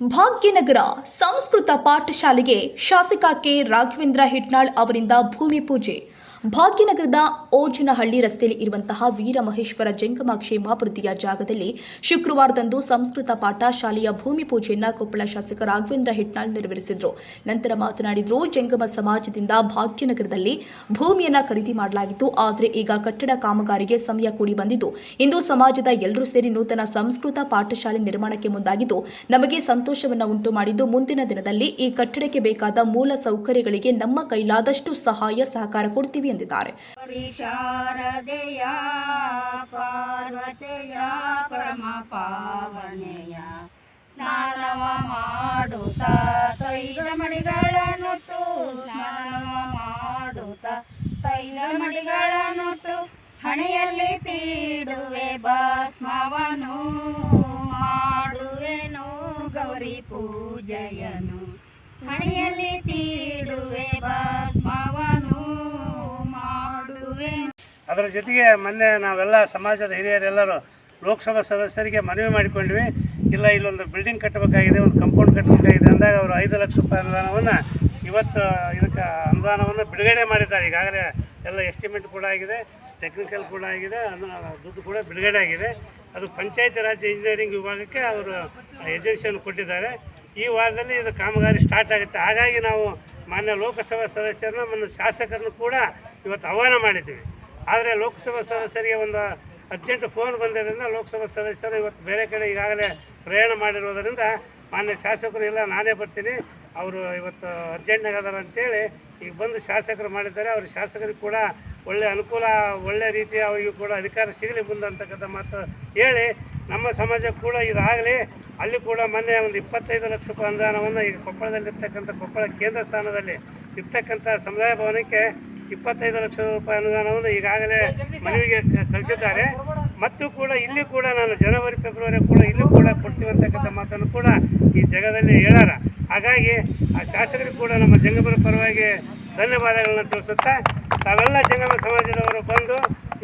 ಭಾಗ್ಯನಗರ ಸಂಸ್ಕೃತ ಪಾಠಶಾಲೆಗೆ ಶಾಸಕ ಕೆ ರಾಘವೇಂದ್ರ ಹಿಟ್ನಾಳ್ ಅವರಿಂದ ಭೂಮಿ ಪೂಜೆ. ಭಾಗ್ಯನಗರದ ಓಜನಹಳ್ಳಿ ರಸ್ತೆಯಲ್ಲಿ ಇರುವಂತಹ ವೀರಮಹೇಶ್ವರ ಜಂಗಮ ಕ್ಷೇಮಾಭಿವೃದ್ಧಿಯ ಜಾಗದಲ್ಲಿ ಶುಕ್ರವಾರದಂದು ಸಂಸ್ಕೃತ ಪಾಠ ಶಾಲೆಯ ಭೂಮಿ ಪೂಜೆಯನ್ನ ಕೊಪ್ಪಳ ಶಾಸಕ ರಾಘವೇಂದ್ರ ಹೆಟ್ನಾಳ್ ನೆರವೇರಿಸಿದರು. ನಂತರ ಮಾತನಾಡಿದರು, ಜಂಗಮ ಸಮಾಜದಿಂದ ಭಾಗ್ಯನಗರದಲ್ಲಿ ಭೂಮಿಯನ್ನು ಖರೀದಿ ಮಾಡಲಾಗಿತ್ತು. ಆದರೆ ಈಗ ಕಟ್ಟಡ ಕಾಮಗಾರಿಗೆ ಸಮಯ ಕೂಡಿ ಬಂದಿದ್ದು. ಇಂದು ಸಮಾಜದ ಎಲ್ಲರೂ ಸೇರಿ ನೂತನ ಸಂಸ್ಕೃತ ಪಾಠಶಾಲೆ ನಿರ್ಮಾಣಕ್ಕೆ ಮುಂದಾಗಿದ್ದು, ನಮಗೆ ಸಂತೋಷವನ್ನು ಉಂಟು ಮಾಡಿದ್ದು ಮುಂದಿನ ದಿನದಲ್ಲಿ ಈ ಕಟ್ಟಡಕ್ಕೆ ಬೇಕಾದ ಮೂಲ ಸೌಕರ್ಯಗಳಿಗೆ ನಮ್ಮ ಕೈಲಾದಷ್ಟು ಸಹಾಯ, ಸಹಕಾರ ಕೊಡ್ತೀವಿ ಎಂದಿದ್ದಾರೆ. ಪಾರ್ವತೆಯ ಪರಮ ಪಾವನೆಯ ಸ್ನಾನವ ಮಾಡುತ್ತ ತೈಲ ಮಡಿಗಳನ್ನುಟ್ಟು, ಸ್ನಾನವ ಮಾಡುತ್ತ ತೈಲ ಮಡಿಗಳನ್ನುಟ್ಟು ಹಣೆಯಲ್ಲಿ ತೀಡುವೆ, ಭಸ್ಮವನು ಮಾಡುವೆನು ಗೌರಿ ಪೂಜೆಯನು ಹಣೆಯಲ್ಲಿ ತೀಡುವೆ ಅದರ ಜೊತೆಗೆ ಮೊನ್ನೆ ನಾವೆಲ್ಲ ಸಮಾಜದ ಹಿರಿಯರೆಲ್ಲರೂ ಲೋಕಸಭಾ ಸದಸ್ಯರಿಗೆ ಮನವಿ ಮಾಡಿಕೊಂಡ್ವಿ. ಇಲ್ಲ, ಇಲ್ಲೊಂದು ಬಿಲ್ಡಿಂಗ್ ಕಟ್ಟಬೇಕಾಗಿದೆ ಒಂದು ಕಂಪೌಂಡ್ ಕಟ್ಟಬೇಕಾಗಿದೆ ಅಂದಾಗ ಅವರು ಐದು ಲಕ್ಷ ರೂಪಾಯಿ ಅನುದಾನವನ್ನು ಇವತ್ತು, ಇದಕ್ಕೆ ಅನುದಾನವನ್ನು ಬಿಡುಗಡೆ ಮಾಡಿದ್ದಾರೆ. ಈಗಾಗಲೇ ಎಲ್ಲ ಎಸ್ಟಿಮೇಟ್ ಕೂಡ ಆಗಿದೆ ಟೆಕ್ನಿಕಲ್ ಕೂಡ ಆಗಿದೆ ದುಡ್ಡು ಕೂಡ ಬಿಡುಗಡೆ ಆಗಿದೆ. ಅದು ಪಂಚಾಯತಿ ರಾಜ್ ಇಂಜಿನಿಯರಿಂಗ್ ವಿಭಾಗಕ್ಕೆ ಅವರು ಏಜೆನ್ಸಿಯನ್ನು ಕೊಟ್ಟಿದ್ದಾರೆ. ಈ ವಾರದಲ್ಲಿ ಇದು ಕಾಮಗಾರಿ ಸ್ಟಾರ್ಟ್ ಆಗುತ್ತೆ. ಹಾಗಾಗಿ ನಾವು ಮಾನ್ಯ ಲೋಕಸಭಾ ಸದಸ್ಯರನ್ನ ನಮ್ಮ ಶಾಸಕರನ್ನು ಕೂಡ ಇವತ್ತು ಆಹ್ವಾನ ಮಾಡಿದ್ದೀವಿ. ಆದರೆ ಲೋಕಸಭಾ ಸದಸ್ಯರಿಗೆ ಒಂದು ಅರ್ಜೆಂಟ್ ಫೋನ್ ಬಂದಿರೋದ್ರಿಂದ ಲೋಕಸಭಾ ಸದಸ್ಯರು ಇವತ್ತು ಬೇರೆ ಕಡೆ ಈಗಾಗಲೇ ಪ್ರಯಾಣ ಮಾಡಿರೋದರಿಂದ ಮಾನ್ಯ ಶಾಸಕರು ಇಲ್ಲ, ನಾನೇ ಬರ್ತೀನಿ. ಅವರು ಇವತ್ತು ಅರ್ಜೆಂಟ್ನಾಗ ಅದಾರ ಅಂತೇಳಿ ಈಗ ಬಂದು ಶಾಸಕರು ಮಾಡಿದ್ದಾರೆ. ಅವ್ರ ಶಾಸಕರಿಗೆ ಕೂಡ ಒಳ್ಳೆ ಅನುಕೂಲ, ಒಳ್ಳೆ ರೀತಿಯ ಅವರಿಗೂ ಕೂಡ ಅಧಿಕಾರ ಸಿಗಲಿ ಮುಂದೆ ಅಂತಕ್ಕಂಥ ಮಾತು ಹೇಳಿ ನಮ್ಮ ಸಮಾಜಕ್ಕೆ ಕೂಡ ಇದಾಗಲಿ, ಅಲ್ಲಿ ಕೂಡ ಮೊನ್ನೆ ಒಂದು ಇಪ್ಪತ್ತೈದು ಲಕ್ಷ ರೂಪಾಯಿ ಅನುದಾನವನ್ನು ಈಗ ಕೊಪ್ಪಳದಲ್ಲಿರ್ತಕ್ಕಂಥ ಕೊಪ್ಪಳ ಕೇಂದ್ರ ಸ್ಥಾನದಲ್ಲಿ ಇರ್ತಕ್ಕಂಥ ಸಮುದಾಯ ಭವನಕ್ಕೆ ಇಪ್ಪತ್ತೈದು ಲಕ್ಷ ರೂಪಾಯಿ ಅನುದಾನವನ್ನು ಈಗಾಗಲೇ ಮನವಿಗೆ ಕಳಿಸಿದ್ದಾರೆ. ಮತ್ತು ಕೂಡ ಇಲ್ಲಿ ಕೂಡ ನಾನು ಜನವರಿ ಫೆಬ್ರವರಿ ಕೂಡ ಇಲ್ಲೂ ಕೂಡ ಕೊಡ್ತೀವಂತಕ್ಕಂಥ ಮಾತನ್ನು ಕೂಡ ಈ ಜಗದಲ್ಲಿ ಹೇಳಾರ. ಹಾಗಾಗಿ ಆ ಶಾಸಕರು ಕೂಡ ನಮ್ಮ ಜಂಗಮರ ಪರವಾಗಿ ಧನ್ಯವಾದಗಳನ್ನು ತಿಳಿಸುತ್ತಾ ತಾವೆಲ್ಲ ಜಂಗಮ ಸಮಾಜದವರು ಬಂದು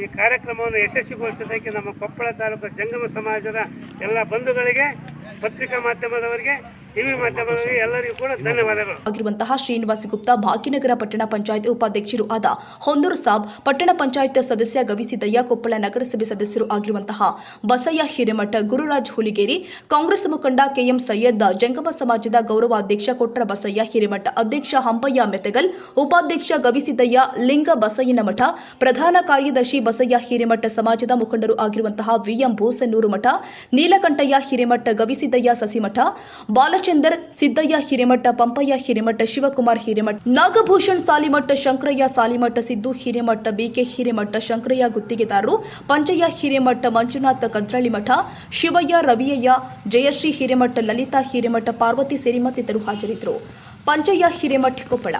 ಈ ಕಾರ್ಯಕ್ರಮವನ್ನು ಯಶಸ್ವಿಗೊಳಿಸೋದಕ್ಕೆ ನಮ್ಮ ಕೊಪ್ಪಳ ತಾಲೂಕು ಜಂಗಮ ಸಮಾಜದ ಎಲ್ಲ ಬಂಧುಗಳಿಗೆ ಪತ್ರಿಕಾ ಮಾಧ್ಯಮದವರಿಗೆ ಆಗಿರುವಂತಹ ಶ್ರೀನಿವಾಸ ಗುಪ್ತಾ ಭಾಗ್ಯನಗರ ಪಟ್ಟಣ ಪಂಚಾಯತ್ ಉಪಾಧ್ಯಕ್ಷರು ಆದ ಹೊಂದೂರು ಸಾಬ್ ಪಟ್ಟಣ ಪಂಚಾಯತ್ ಸದಸ್ಯ ಗವಿಸಿದ್ದಯ್ಯ ಕೊಪ್ಪಳ ನಗರಸಭೆ ಸದಸ್ಯರು ಆಗಿರುವಂತಹ ಬಸಯ್ಯ ಹಿರೇಮಠ ಗುರುರಾಜ್ ಹುಲಿಗೇರಿ, ಕಾಂಗ್ರೆಸ್ ಮುಖಂಡ ಕೆಎಂ ಸೈಯದ್ ಜಂಗಮ ಸಮಾಜದ ಗೌರವಾಧ್ಯಕ್ಷ ಕೊಟ್ರ ಬಸಯ್ಯ ಹಿರೇಮಠ ಅಧ್ಯಕ್ಷ ಹಂಪಯ್ಯ ಮೆತಗಲ್, ಉಪಾಧ್ಯಕ್ಷ ಗವಿಸಿದ್ದಯ್ಯ ಲಿಂಗ ಬಸಯ್ಯನ ಮಠ, ಪ್ರಧಾನ ಕಾರ್ಯದರ್ಶಿ ಬಸಯ್ಯ ಹಿರೇಮಠ ಸಮಾಜದ ಮುಖಂಡರು ಆಗಿರುವಂತಹ V M Bhusanur Math, Neelakantayya Hiremath Gavisiddayya Sasimath Balachandar Siddayya Hiremath, Pampayya Hiremath, Shivakumar Hiremath, Nagabhushan Salimath, Shankarayya Salimath, Siddu Hiremath, B K Hiremath, Shankarayya ಗುತ್ತಿಗೆದಾರರು, ಪಂಚಯ್ಯ ಹಿರೇಮಠ, ಮಂಜುನಾಥ ಕದ್ರಳ್ಳಿ ಮಠ, ಶಿವಯ್ಯ, ರವಿಯಯ್ಯ, ಜಯಶ್ರೀ ಹಿರೇಮಠ, ಲಲಿತಾ ಹಿರೇಮಠ, ಪಾರ್ವತಿ ಸೇರಿ ಮತ್ತಿತರರು ಹಾಜರಿದ್ದರು. ಪಂಚಯ್ಯ ಹಿರೇಮಠ ಕೊಪ್ಪಳ.